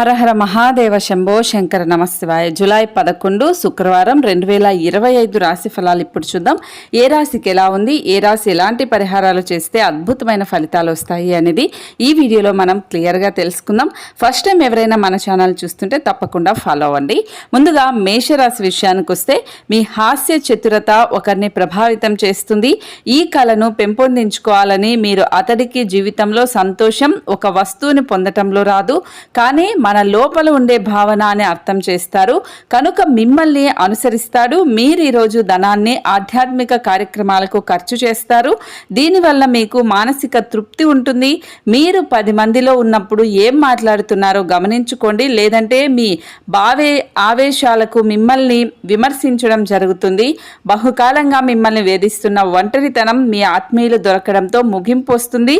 హరహర మహాదేవ శంభో శంకర నమశివాయ జులై పదకొండు శుక్రవారం రెండు వేల ఇరవై ఐదు రాశి ఫలాలు ఇప్పుడు చూద్దాం. ఏ రాశికి ఎలా ఉంది? ఏ రాశి ఎలాంటి పరిహారాలు చేస్తే అద్భుతమైన ఫలితాలు వస్తాయి అనేది ఈ వీడియోలో మనం క్లియర్గా తెలుసుకుందాం. ఫస్ట్ టైం ఎవరైనా మన ఛానల్ చూస్తుంటే తప్పకుండా ఫాలో అవ్వండి. ముందుగా మేషరాశి విషయానికి వస్తే మీ హాస్య చతురత ఒకరిని ప్రభావితం చేస్తుంది. ఈ కళను పెంపొందించుకోవాలని మీరు అతడికి జీవితంలో సంతోషం ఒక వస్తువుని పొందటంలో రాదు. కానీ మన లోపల ఉండే భావన అని అర్థం చేస్తారు. కనుక మిమ్మల్ని అనుసరిస్తాడు. మీరు ఈరోజు ధనాన్ని ఆధ్యాత్మిక కార్యక్రమాలకు ఖర్చు చేస్తారు. దీనివల్ల మీకు మానసిక తృప్తి ఉంటుంది. మీరు పది మందిలో ఉన్నప్పుడు ఏం మాట్లాడుతున్నారో గమనించుకోండి. లేదంటే మీ భావే ఆవేశాలకు మిమ్మల్ని విమర్శించడం జరుగుతుంది. బహుకాలంగా మిమ్మల్ని వేధిస్తున్న ఒంటరితనం మీ ఆత్మీయులు దొరకడంతో ముగింపు వస్తుంది.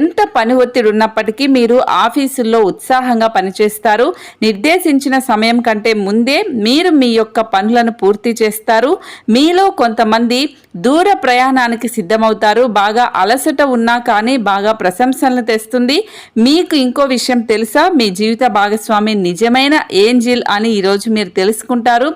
ఎంత పని ఒత్తిడి ఉన్నప్పటికీ మీరు ఆఫీసుల్లో ఉత్సాహంగా పనిచేస్తారు నిర్దేశించిన సమయం కంటే ముందే మీరు మీ యొక్క పనులను పూర్తి చేస్తారు. మీలో కొంతమంది దూర ప్రయాణానికి సిద్ధమవుతారు. బాగా అలసట ఉన్నా కానీ బాగా ప్రశంసలను తెస్తుంది. మీకు ఇంకో విషయం తెలుసా? మీ జీవిత భాగస్వామి నిజమైన ఏంజిల్ అని ఈరోజు మీరు తెలుసుకుంటారు.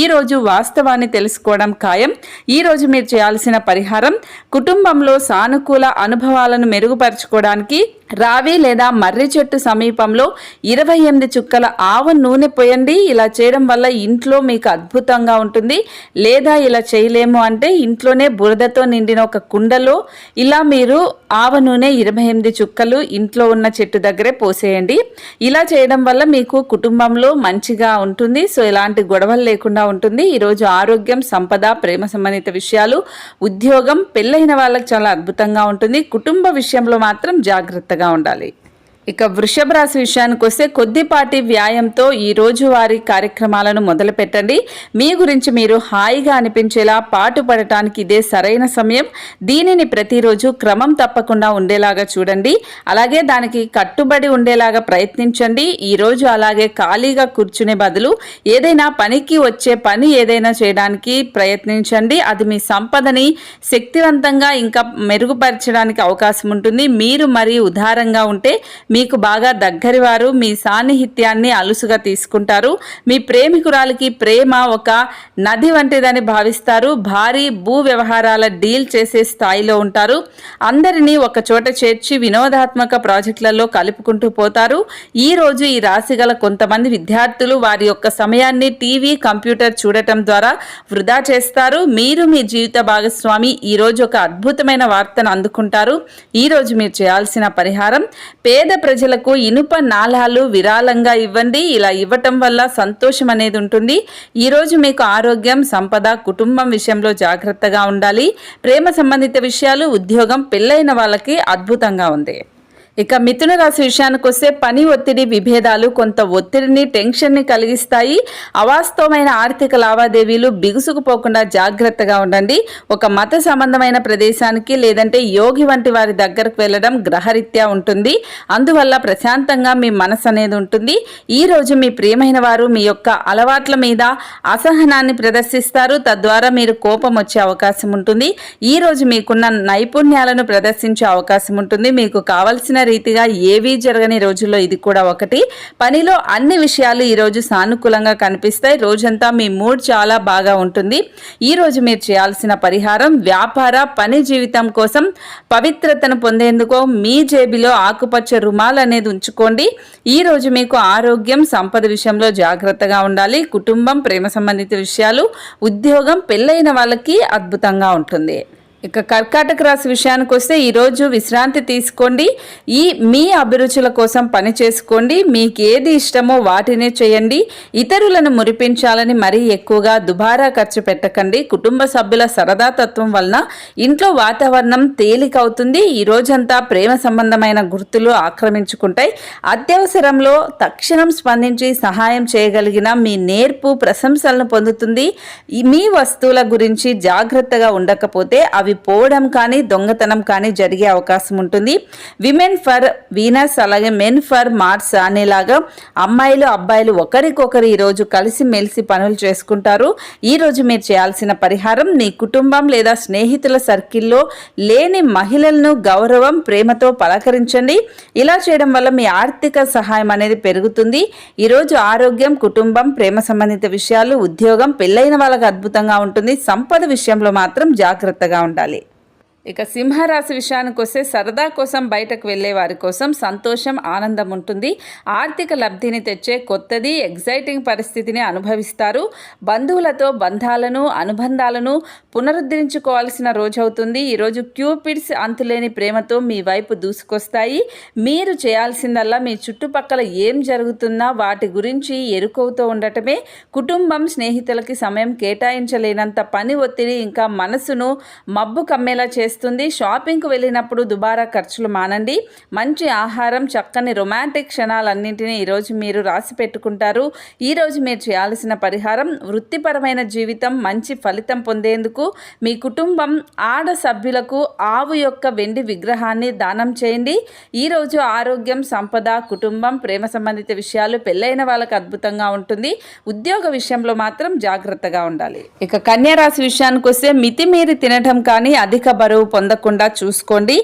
ఈరోజు వాస్తవాన్ని తెలుసుకోవడం ఖాయం. ఈరోజు మీరు చేయాల్సిన పరిహారం కుటుంబంలో సానుకూల అనుభవాలను మెరుగుపరచుకోవడానికి రావి లేదా మర్రి చెట్టు సమీపంలో ఇరవై ఎనిమిది చుక్కల ఆవ నూనె పోయండి. ఇలా చేయడం వల్ల ఇంట్లో మీకు అద్భుతంగా ఉంటుంది. లేదా ఇలా చేయలేము అంటే ఇంట్లోనే బురదతో నిండిన ఒక కుండలో ఇలా మీరు ఆవ నూనె ఇరవై ఎనిమిది చుక్కలు ఇంట్లో ఉన్న చెట్టు దగ్గరే పోసేయండి. ఇలా చేయడం వల్ల మీకు కుటుంబంలో మంచిగా ఉంటుంది. సో ఎలాంటి గొడవలు లేకుండా ఉంటుంది. ఈరోజు ఆరోగ్యం సంపద ప్రేమ సంబంధిత విషయాలు ఉద్యోగం పెళ్ళైన వాళ్ళకి చాలా అద్భుతంగా ఉంటుంది. కుటుంబ విషయంలో మాత్రం జాగ్రత్తగా ఉండాలి. ఇక వృషభ రాశి విషయానికి వస్తే కొద్దిపాటి వ్యాయంతో ఈ రోజు వారి కార్యక్రమాలను మొదలు పెట్టండి మీ గురించి మీరు హాయిగా అనిపించేలా పాటు పడటానికి ఇదే సరైన సమయం. దీనిని ప్రతిరోజు క్రమం తప్పకుండా ఉండేలాగా చూడండి. అలాగే దానికి కట్టుబడి ఉండేలాగా ప్రయత్నించండి. ఈ రోజు అలాగే ఖాళీగా కూర్చునే బదులు ఏదైనా పనికి వచ్చే పని ఏదైనా చేయడానికి ప్రయత్నించండి. అది మీ సంపదని శక్తివంతంగా ఇంకా మెరుగుపరచడానికి అవకాశం ఉంటుంది. మీరు మరీ ఉదారంగా ఉంటే మీకు బాగా దగ్గరి వారు మీ సాన్నిహిత్యాన్ని అలుసుగా తీసుకుంటారు. మీ ప్రేమికురాలికి ప్రేమ ఒక నది వంటిదని భావిస్తారు. భారీ భూ వ్యవహారాల డీల్ చేసే స్థాయిలో ఉంటారు. అందరినీ ఒక చోట చేర్చి వినోదాత్మక ప్రాజెక్టులలో కలుపుకుంటూ పోతారు. ఈ రోజు ఈ రాశి గల కొంతమంది విద్యార్థులు వారి యొక్క సమయాన్ని టీవీ కంప్యూటర్ చూడటం ద్వారా వృధా చేస్తారు. మీరు మీ జీవిత భాగస్వామి ఈ రోజు ఒక అద్భుతమైన వార్తను అందుకుంటారు. ఈ రోజు మీరు చేయాల్సిన పరిహారం పేద ప్రజలకు ఇనుప నాళాలు విరాళంగా ఇవ్వండి. ఇలా ఇవ్వటం వల్ల సంతోషం అనేది ఉంటుంది. ఈరోజు మీకు ఆరోగ్యం సంపద కుటుంబం విషయంలో జాగ్రత్తగా ఉండాలి. ప్రేమ సంబంధిత విషయాలు ఉద్యోగం పెళ్ళైన వాళ్ళకి అద్భుతంగా ఉంది. ఇక మిథున రాశి విషయానికి వస్తే పని ఒత్తిడి విభేదాలు కొంత ఒత్తిడిని టెన్షన్ని కలిగిస్తాయి. అవాస్తవమైన ఆర్థిక లావాదేవీలు బిగుసుకుపోకుండా జాగ్రత్తగా ఉండండి. ఒక మత సంబంధమైన ప్రదేశానికి లేదంటే యోగి వంటి వారి దగ్గరకు వెళ్ళడం గ్రహరీత్యా ఉంటుంది. అందువల్ల ప్రశాంతంగా మీ మనసు అనేది ఉంటుంది. ఈ రోజు మీ ప్రియమైన వారు మీ యొక్క అలవాట్ల మీద అసహనాన్ని ప్రదర్శిస్తారు. తద్వారా మీరు కోపం వచ్చే అవకాశం ఉంటుంది. ఈ రోజు మీకున్న నైపుణ్యాలను ప్రదర్శించే అవకాశం ఉంటుంది. మీకు కావలసిన రీతిగా ఏవీ జరగని రోజుల్లో ఇది కూడా ఒకటి. పనిలో అన్ని విషయాలు ఈరోజు సానుకూలంగా కనిపిస్తాయి. రోజంతా మీ మూడ్ చాలా బాగా ఉంటుంది. ఈ రోజు మీరు చేయాల్సిన పరిహారం వ్యాపార పని జీవితం కోసం పవిత్రతను పొందేందుకు మీ జేబిలో ఆకుపచ్చ రుమాల్ అనేది ఉంచుకోండి. ఈ రోజు మీకు ఆరోగ్యం సంపద విషయంలో జాగ్రత్తగా ఉండాలి. కుటుంబం ప్రేమ సంబంధిత విషయాలు ఉద్యోగం పెళ్ళైన వాళ్ళకి అద్భుతంగా ఉంటుంది. ఇక కర్కాటక రాశి విషయానికి వస్తే ఈరోజు విశ్రాంతి తీసుకోండి. ఈ మీ అభిరుచుల కోసం పని చేసుకోండి. మీకు ఏది ఇష్టమో వాటినే చేయండి. ఇతరులను మురిపించాలని మరీ ఎక్కువగా దుబారా ఖర్చు పెట్టకండి. కుటుంబ సభ్యుల సరదా తత్వం వలన ఇంట్లో వాతావరణం తేలికవుతుంది ఈ రోజంతా ప్రేమ సంబంధమైన గుర్తులు ఆక్రమించుకుంటాయి. అత్యవసరంలో తక్షణం స్పందించి సహాయం చేయగలిగిన మీ నేర్పు ప్రశంసలను పొందుతుంది. మీ వస్తువుల గురించి జాగ్రత్తగా ఉండకపోతే అవి అవి పోవడం కానీ దొంగతనం కానీ జరిగే అవకాశం ఉంటుంది. విమెన్ ఫర్ వీనస్ అలాగే మెన్ ఫర్ మార్స్ అనేలాగా అమ్మాయిలు అబ్బాయిలు ఒకరికొకరు ఈరోజు కలిసి మెలిసి పనులు చేసుకుంటారు. ఈరోజు మీరు చేయాల్సిన పరిహారం మీ కుటుంబం లేదా స్నేహితుల సర్కిల్లో లేని మహిళలను గౌరవం ప్రేమతో పలకరించండి. ఇలా చేయడం వల్ల మీ ఆర్థిక సహాయం అనేది పెరుగుతుంది. ఈరోజు ఆరోగ్యం కుటుంబం ప్రేమ సంబంధిత విషయాలు ఉద్యోగం పెళ్ళైన వాళ్ళకి అద్భుతంగా ఉంటుంది. సంపద విషయంలో మాత్రం జాగ్రత్తగా ఉండాలి. dale. ఇక సింహరాశి విషయానికి వస్తే సరదా కోసం బయటకు వెళ్ళే వారి కోసం సంతోషం ఆనందం ఉంటుంది. ఆర్థిక లబ్ధిని తెచ్చే కొత్తది ఎగ్జైటింగ్ పరిస్థితిని అనుభవిస్తారు. బంధువులతో బంధాలను అనుబంధాలను పునరుద్ధరించుకోవాల్సిన రోజు అవుతుంది. ఈరోజు క్యూపిడ్స్ అంతులేని ప్రేమతో మీ వైపు దూసుకొస్తాయి. మీరు చేయాల్సిందల్లా మీ చుట్టుపక్కల ఏం జరుగుతున్నా వాటి గురించి ఎరుకవుతూ ఉండటమే. కుటుంబం స్నేహితులకి సమయం కేటాయించలేనంత పని ఒత్తిడి ఇంకా మనసును మబ్బు కమ్మేలా చేస్తుంది షాపింగ్కు వెళ్ళినప్పుడు దుబారా ఖర్చులు మానండి. మంచి ఆహారం చక్కని రొమాంటిక్ క్షణాలన్నింటినీ ఈరోజు మీరు రాసి పెట్టుకుంటారు. ఈరోజు మీరు చేయాల్సిన పరిహారం వృత్తిపరమైన జీవితం మంచి ఫలితం పొందేందుకు మీ కుటుంబం ఆడ సభ్యులకు ఆవు యొక్క వెండి విగ్రహాన్ని దానం చేయండి. ఈరోజు ఆరోగ్యం సంపద కుటుంబం ప్రేమ సంబంధిత విషయాలు పెళ్ళైన వాళ్ళకి అద్భుతంగా ఉంటుంది. ఉద్యోగ విషయంలో మాత్రం జాగ్రత్తగా ఉండాలి. ఇక కన్యా రాశి విషయానికి వస్తే మితిమీరి తినటం కానీ అధిక బరువు పొందకుండా చూసుకోండి.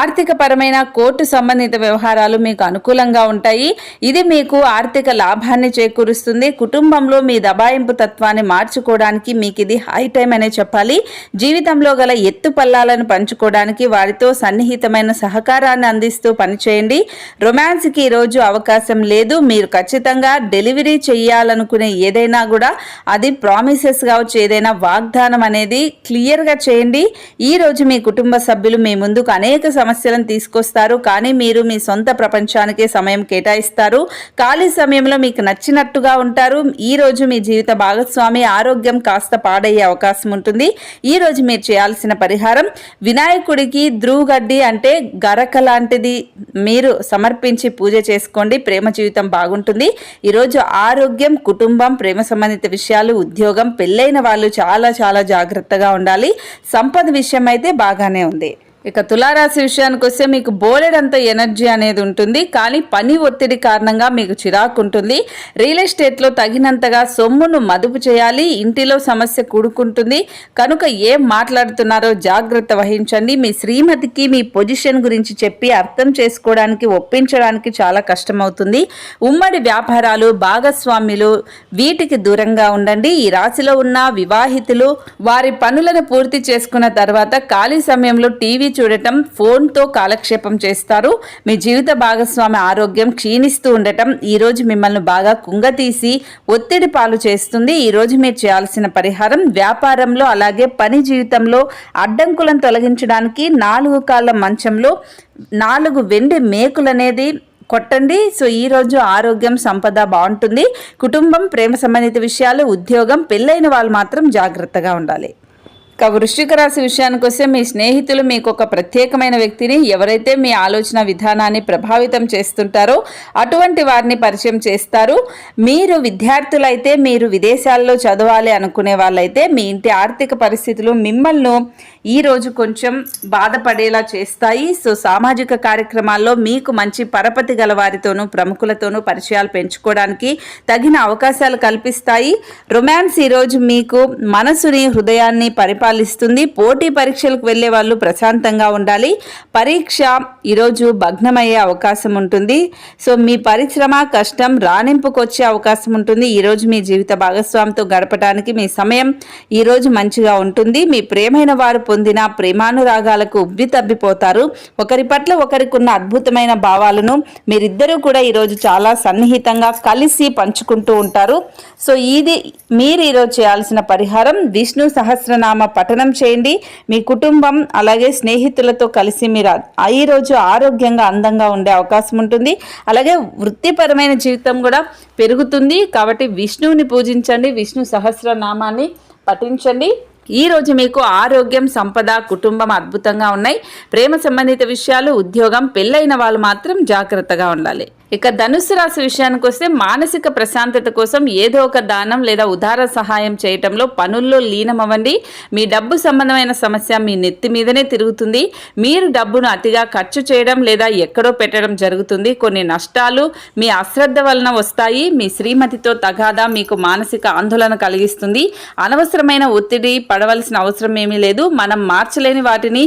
ఆర్థిక పరమైన కోర్టు సంబంధిత వ్యవహారాలు మీకు అనుకూలంగా ఉంటాయి. ఇది మీకు ఆర్థిక లాభాన్ని చేకూరుస్తుంది. కుటుంబంలో మీ దబాయింపు తత్వాన్ని మార్చుకోవడానికి మీకు ఇది హై టైం అనే చెప్పాలి. జీవితంలో గల ఎత్తు పల్లాలను పంచుకోవడానికి వారితో సన్నిహితమైన సహకారాన్ని అందిస్తూ పనిచేయండి. రొమాన్స్కి ఈరోజు అవకాశం లేదు. మీరు ఖచ్చితంగా డెలివరీ చేయాలనుకునే ఏదైనా కూడా అది ప్రామిసెస్ కావచ్చు. ఏదైనా వాగ్దానం అనేది క్లియర్గా చేయండి. ఈ రోజు మీ కుటుంబ సభ్యులు మీ ముందుకు అనేక సమస్యలను తీసుకొస్తారు. కానీ మీరు మీ సొంత ప్రపంచానికే సమయం కేటాయిస్తారు. ఖాళీ సమయంలో మీకు నచ్చినట్టుగా ఉంటారు. ఈ రోజు మీ జీవిత భాగస్వామి ఆరోగ్యం కాస్త పాడయ్యే అవకాశం ఉంటుంది. ఈ రోజు మీరు చేయాల్సిన పరిహారం వినాయకుడికి ధ్రువగడ్డి అంటే గరక లాంటిది. మీరు సమర్పించి పూజ చేసుకోండి. ప్రేమ జీవితం బాగుంటుంది. ఈరోజు ఆరోగ్యం కుటుంబం ప్రేమ సంబంధిత విషయాలు ఉద్యోగం పెళ్ళైన వాళ్ళు చాలా చాలా జాగ్రత్తగా ఉండాలి. సంపద విషయం అయితే బాగానే ఉంది. ఇక తులారాశి విషయానికి వస్తే మీకు బోలెడంత ఎనర్జీ అనేది ఉంటుంది. కానీ పని ఒత్తిడి కారణంగా మీకు చిరాకు ఉంటుంది. రియల్ ఎస్టేట్లో తగినంతగా సొమ్మును మదుపు చేయాలి. ఇంటిలో సమస్య కూడుకుంటుంది. కనుక ఏం మాట్లాడుతున్నారో జాగ్రత్త వహించండి. మీ శ్రీమతికి మీ పొజిషన్ గురించి చెప్పి అర్థం చేసుకోవడానికి ఒప్పించడానికి చాలా కష్టమవుతుంది. ఉమ్మడి వ్యాపారాలు భాగస్వామ్యులు వీటికి దూరంగా ఉండండి. ఈ రాశిలో ఉన్న వివాహితులు వారి పనులను పూర్తి చేసుకున్న తర్వాత ఖాళీ సమయంలో టీవీ చూడటం ఫోన్తో కాలక్షేపం చేస్తారు. మీ జీవిత భాగస్వామి ఆరోగ్యం క్షీణిస్తూ ఉండటం ఈరోజు మిమ్మల్ని బాగా కుంగతీసి ఒత్తిడి పాలు చేస్తుంది. ఈరోజు మీరు చేయాల్సిన పరిహారం వ్యాపారంలో అలాగే పని జీవితంలో అడ్డంకులను తొలగించడానికి నాలుగు కాళ్ళ మంచంలో నాలుగు వెండి మేకులనేది కొట్టండి. సో ఈరోజు ఆరోగ్యం సంపద బాగుంటుంది. కుటుంబం ప్రేమ సంబంధిత విషయాలు ఉద్యోగం పెళ్ళైన వాళ్ళు మాత్రం జాగ్రత్తగా ఉండాలి. ఇక వృశ్చిక రాశి విషయానికి వస్తే మీ స్నేహితులు మీకు ఒక ప్రత్యేకమైన వ్యక్తిని ఎవరైతే మీ ఆలోచన విధానాన్ని ప్రభావితం చేస్తుంటారో అటువంటి వారిని పరిచయం చేస్తారు. మీరు విద్యార్థులైతే మీరు విదేశాల్లో చదవాలి అనుకునే వాళ్ళైతే మీ ఇంటి ఆర్థిక పరిస్థితులు మిమ్మల్ని ఈరోజు కొంచెం బాధపడేలా చేస్తాయి. సో సామాజిక కార్యక్రమాల్లో మీకు మంచి పరపతి గల వారితోనూ ప్రముఖులతోనూ పరిచయాలు పెంచుకోవడానికి తగిన అవకాశాలు కల్పిస్తాయి. రొమాన్స్ ఈరోజు మీకు మనసుని హృదయాన్ని పరిపాలిస్తుంది. పోటీ పరీక్షలకు వెళ్ళే వాళ్ళు ప్రశాంతంగా ఉండాలి. పరీక్ష ఈరోజు భగ్నమయ్యే అవకాశం ఉంటుంది. సో మీ పరిశ్రమ కష్టం రాణింపుకు వచ్చే అవకాశం ఉంటుంది. ఈరోజు మీ జీవిత భాగస్వామితో గడపడానికి మీ సమయం ఈరోజు మంచిగా ఉంటుంది. మీ ప్రేమైన వారు పొందిన ప్రేమానురాగాలకు ఉబ్బి తబ్బిపోతారు ఒకరి పట్ల ఒకరికి ఉన్న అద్భుతమైన భావాలను మీరిద్దరూ కూడా ఈరోజు చాలా సన్నిహితంగా కలిసి పంచుకుంటూ ఉంటారు. సో ఇది మీరు ఈరోజు చేయాల్సిన పరిహారం. విష్ణు సహస్రనామ పఠనం చేయండి. మీ కుటుంబం అలాగే స్నేహితులతో కలిసి మీరు ఆ- ఈరోజు ఆరోగ్యంగా అందంగా ఉండే అవకాశం ఉంటుంది. అలాగే వృత్తిపరమైన జీవితం కూడా పెరుగుతుంది. కాబట్టి విష్ణువుని పూజించండి. విష్ణు సహస్రనామాన్ని పఠించండి. ఈరోజు మీకు ఆరోగ్యం సంపద కుటుంబం అద్భుతంగా ఉన్నాయి. ప్రేమ సంబంధిత విషయాలు ఉద్యోగం పెళ్ళైన వాళ్ళు మాత్రం జాగ్రత్తగా ఉండాలి. ఇక ధనుసు రాశి విషయానికి వస్తే మానసిక ప్రశాంతత కోసం ఏదో ఒక దానం లేదా ఉదార సహాయం చేయటంలో పనుల్లో లీనమవ్వండి. మీ డబ్బు సంబంధమైన సమస్య మీ నెత్తి మీదనే తిరుగుతుంది. మీరు డబ్బును అతిగా ఖర్చు చేయడం లేదా ఎక్కడో పెట్టడం జరుగుతుంది. కొన్ని నష్టాలు మీ అశ్రద్ధ వలన వస్తాయి. మీ శ్రీమతితో తగాదా మీకు మానసిక ఆందోళన కలిగిస్తుంది. అనవసరమైన ఒత్తిడి పడవలసిన అవసరం ఏమీ లేదు. మనం మార్చలేని వాటిని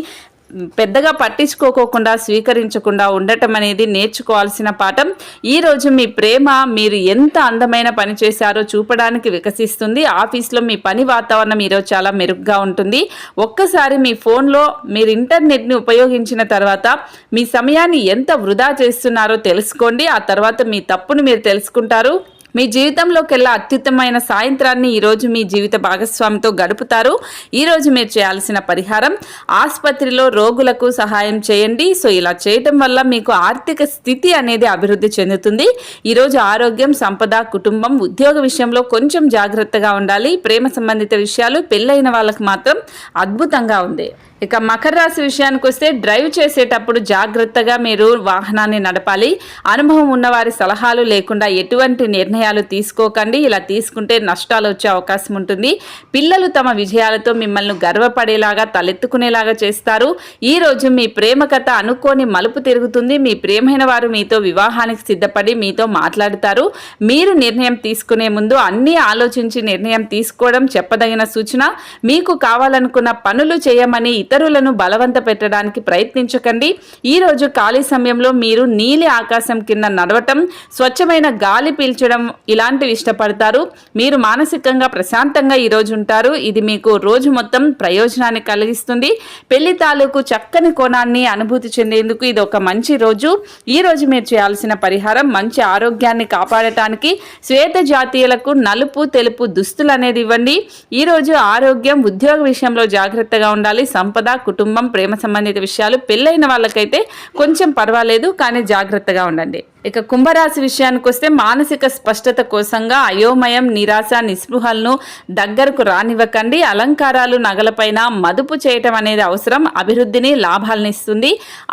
పెద్దగా పట్టించుకోకోకుండా స్వీకరించకుండా ఉండటం అనేది నేర్చుకోవాల్సిన పాఠం. ఈరోజు మీ ప్రేమ మీరు ఎంత అందమైన పని చేశారో చూపడానికి వికసిస్తుంది. ఆఫీస్లో మీ పని వాతావరణం ఈరోజు చాలా మెరుగ్గా ఉంటుంది. ఒక్కసారి మీ ఫోన్లో మీరు ఇంటర్నెట్ని ఉపయోగించిన తర్వాత మీ సమయాన్ని ఎంత వృధా చేస్తున్నారో తెలుసుకోండి. ఆ తర్వాత మీ తప్పును మీరు తెలుసుకుంటారు. మీ జీవితంలోకెల్లా అత్యుత్తమైన సాయంత్రాన్ని ఈరోజు మీ జీవిత భాగస్వామితో గడుపుతారు. ఈరోజు మీరు చేయాల్సిన పరిహారం ఆసుపత్రిలో రోగులకు సహాయం చేయండి. సో ఇలా చేయటం వల్ల మీకు ఆర్థిక స్థితి అనేది అభివృద్ధి చెందుతుంది. ఈరోజు ఆరోగ్యం సంపద కుటుంబం ఉద్యోగ విషయంలో కొంచెం జాగ్రత్తగా ఉండాలి. ప్రేమ సంబంధిత విషయాలు పెళ్ళైన వాళ్ళకు మాత్రం అద్భుతంగా ఉంది ఇక మకర రాశి విషయానికి వస్తే డ్రైవ్ చేసేటప్పుడు జాగ్రత్తగా మీరు వాహనాన్ని నడపాలి. అనుభవం ఉన్నవారి సలహాలు లేకుండా ఎటువంటి నిర్ణయాలు తీసుకోకండి. ఇలా తీసుకుంటే నష్టాలు వచ్చే అవకాశం ఉంటుంది. పిల్లలు తమ విజయాలతో మిమ్మల్ని గర్వపడేలాగా తలెత్తుకునేలాగా చేస్తారు. ఈ రోజు మీ ప్రేమ కథ అనుకోని మలుపు తిరుగుతుంది. మీ ప్రేమైన వారు మీతో వివాహానికి సిద్ధపడి మీతో మాట్లాడతారు. మీరు నిర్ణయం తీసుకునే ముందు అన్నీ ఆలోచించి నిర్ణయం తీసుకోవడం చెప్పదగిన సూచన. మీకు కావాలనుకున్న పనులు చేయమని ఇతరులను బలవంత పెట్టడానికి ప్రయత్నించకండి. ఈ రోజు ఖాళీ సమయంలో మీరు నీలి ఆకాశం కింద నడవటం స్వచ్ఛమైన గాలి పీల్చడం ఇలాంటివి ఇష్టపడతారు. మీరు మానసికంగా ప్రశాంతంగా ఈ రోజు ఉంటారు. ఇది మీకు రోజు మొత్తం ప్రయోజనాన్ని కలిగిస్తుంది. పెళ్ళి తాలూకు చక్కని కోణాన్ని అనుభూతి చెందేందుకు ఇది ఒక మంచి రోజు. ఈ రోజు మీరు చేయాల్సిన పరిహారం మంచి ఆరోగ్యాన్ని కాపాడటానికి శ్వేత జాతీయులకు నలుపు తెలుపు దుస్తులు అనేది ఇవ్వండి. ఈ రోజు ఆరోగ్యం ఉద్యోగ విషయంలో జాగ్రత్తగా ఉండాలి. సంపద కుటుంబం ప్రేమ సంబంధిత విషయాలు పెళ్ళైన వాళ్ళకైతే కొంచెం పర్వాలేదు కానీ జాగ్రత్తగా ఉండండి. ఇక కుంభరాశి విషయానికి వస్తే మానసిక స్పష్టత కోసంగా అయోమయం నిరాశ నిస్పృహలను దగ్గరకు రానివ్వకండి. అలంకారాలు నగలపైన మదుపు చేయటం అనేది అవసరం. అభివృద్ధిని లాభాలను ఇస్తుంది.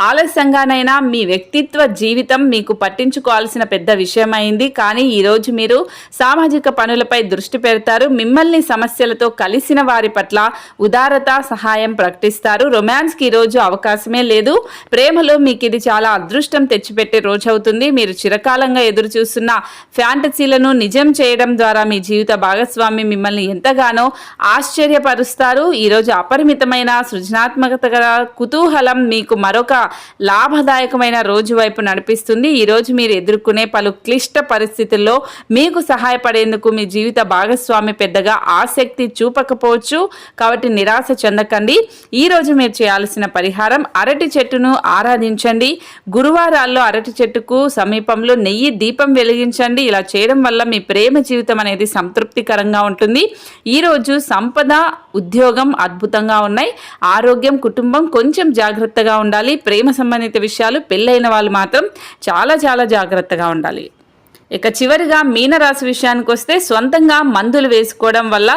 ఆలస్యంగానైనా మీ వ్యక్తిత్వ జీవితం మీకు పట్టించుకోవాల్సిన పెద్ద విషయమైంది. కానీ ఈరోజు మీరు సామాజిక పనులపై దృష్టి పెడతారు. మిమ్మల్ని సమస్యలతో కలిసిన వారి పట్ల ఉదారత సహాయం ప్రకటిస్తారు. రొమాన్స్కి ఈరోజు అవకాశమే లేదు. ప్రేమలో మీకు ఇది చాలా అదృష్టం తెచ్చిపెట్టే రోజు అవుతుంది. మీరు చిరకాలంగా ఎదురుచూస్తున్న ఫ్యాంటసీలను నిజం చేయడం ద్వారా మీ జీవిత భాగస్వామి మిమ్మల్ని ఎంతగానో ఆశ్చర్యపరుస్తారు. ఈరోజు అపరిమితమైన సృజనాత్మకత గల కుతూహలం మీకు మరొక లాభదాయకమైన రోజు వైపు నడిపిస్తుంది. ఈరోజు మీరు ఎదుర్కొనే పలు క్లిష్ట పరిస్థితుల్లో మీకు సహాయపడేందుకు మీ జీవిత భాగస్వామి పెద్దగా ఆసక్తి చూపకపోవచ్చు. కాబట్టి నిరాశ చెందకండి. ఈరోజు మీరు చేయాల్సిన పరిహారం అరటి చెట్టును ఆరాధించండి. గురువారాల్లో అరటి చెట్టుకు సమీపంలో నెయ్యి దీపం వెలిగించండి. ఇలా చేయడం వల్ల మీ ప్రేమ జీవితం అనేది సంతృప్తికరంగా ఉంటుంది. ఈరోజు సంపద ఉద్యోగం అద్భుతంగా ఉన్నాయి. ఆరోగ్యం కుటుంబం కొంచెం జాగ్రత్తగా ఉండాలి. ప్రేమ సంబంధిత విషయాలు పెళ్ళైన వాళ్ళు మాత్రం చాలా చాలా జాగ్రత్తగా ఉండాలి. ఇక చివరిగా మీనరాశి విషయానికి వస్తే సొంతంగా మందులు వేసుకోవడం వల్ల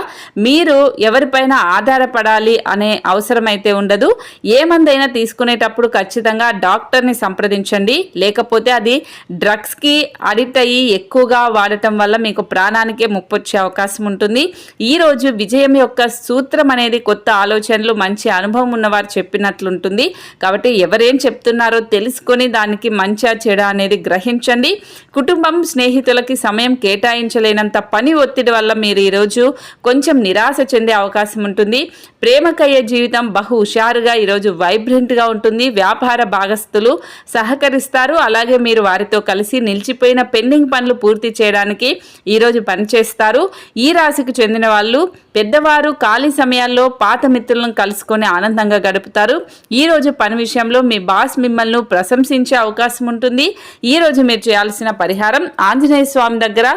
మీరు ఎవరిపైన ఆధారపడాలి అనే అవసరమైతే ఉండదు. ఏ మందైనా తీసుకునేటప్పుడు ఖచ్చితంగా డాక్టర్ని సంప్రదించండి. లేకపోతే అది డ్రగ్స్కి అడిక్ట్ అయ్యి ఎక్కువగా వాడటం వల్ల మీకు ప్రాణానికే ముప్పొచ్చే అవకాశం ఉంటుంది. ఈరోజు విజయం యొక్క సూత్రం అనేది కొత్త ఆలోచనలు మంచి అనుభవం ఉన్నవారు చెప్పినట్లుంటుంది. కాబట్టి ఎవరేం చెప్తున్నారో తెలుసుకొని దానికి మంచి చెడ అనేది గ్రహించండి. కుటుంబం స్నేహితులకి సమయం కేటాయించలేనంత పని ఒత్తిడి వల్ల మీరు ఈరోజు కొంచెం నిరాశ చెందే అవకాశం ఉంటుంది. ప్రేమకయ్యే జీవితం బహు హుషారుగా ఈరోజు వైబ్రెంట్గా ఉంటుంది. వ్యాపార భాగస్తులు సహకరిస్తారు. అలాగే మీరు వారితో కలిసి నిలిచిపోయిన పెండింగ్ పనులు పూర్తి చేయడానికి ఈరోజు పనిచేస్తారు. ఈ రాశికి చెందిన వాళ్ళు పెద్దవారు ఖాళీ సమయాల్లో పాత మిత్రులను కలుసుకొని ఆనందంగా గడుపుతారు. ఈ రోజు పని విషయంలో మీ బాస్ మిమ్మల్ని ప్రశంసించే అవకాశం ఉంటుంది. ఈ రోజు మీరు చేయాల్సిన పరిహారం ఆంజనేయ స్వామి దగ్గర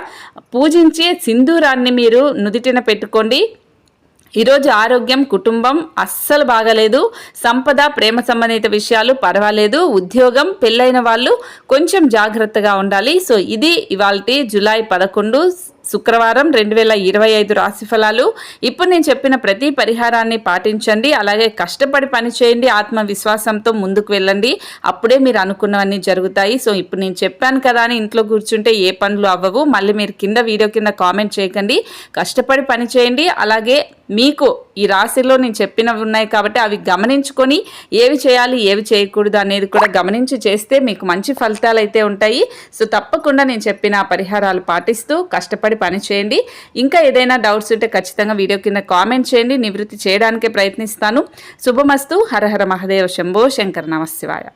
పూజించే సింధూరాన్ని మీరు నుదిటిన పెట్టుకోండి. ఈరోజు ఆరోగ్యం కుటుంబం అస్సలు బాగలేదు. సంపద ప్రేమ సంబంధిత విషయాలు పర్వాలేదు. ఉద్యోగం పెళ్ళైన వాళ్ళు కొంచెం జాగ్రత్తగా ఉండాలి. సో ఇది ఇవాళ జూలై పదకొండు శుక్రవారం రెండు వేల ఇరవై ఐదు రాశి ఫలాలు. ఇప్పుడు నేను చెప్పిన ప్రతి పరిహారాన్ని పాటించండి అలాగే కష్టపడి పని చేయండి ఆత్మవిశ్వాసంతో ముందుకు వెళ్ళండి. అప్పుడే మీరు అనుకున్నవన్నీ జరుగుతాయి. సో ఇప్పుడు నేను చెప్పాను కదా అని ఇంట్లో కూర్చుంటే ఏ పనులు అవ్వవు. మళ్ళీ మీరు కింద వీడియో కింద కామెంట్ చేయకండి. కష్టపడి పని చేయండి అలాగే మీకు ఈ రాశిలో నేను చెప్పినవి ఉన్నాయి కాబట్టి అవి గమనించుకొని ఏవి చేయాలి ఏవి చేయకూడదు అనేది కూడా గమనించి చేస్తే మీకు మంచి ఫలితాలు అయితే ఉంటాయి. సో తప్పకుండా నేను చెప్పిన ఆ పరిహారాలు పాటిస్తూ కష్టపడి కష్టపడి పని చేయండి ఇంకా ఏదైనా డౌట్స్ ఉంటే ఖచ్చితంగా వీడియో కింద కామెంట్ చేయండి. నివృత్తి చేయడానికే ప్రయత్నిస్తాను. శుభమస్తు. హరహర మహదేవ శంభో. శంకర నమశివాయ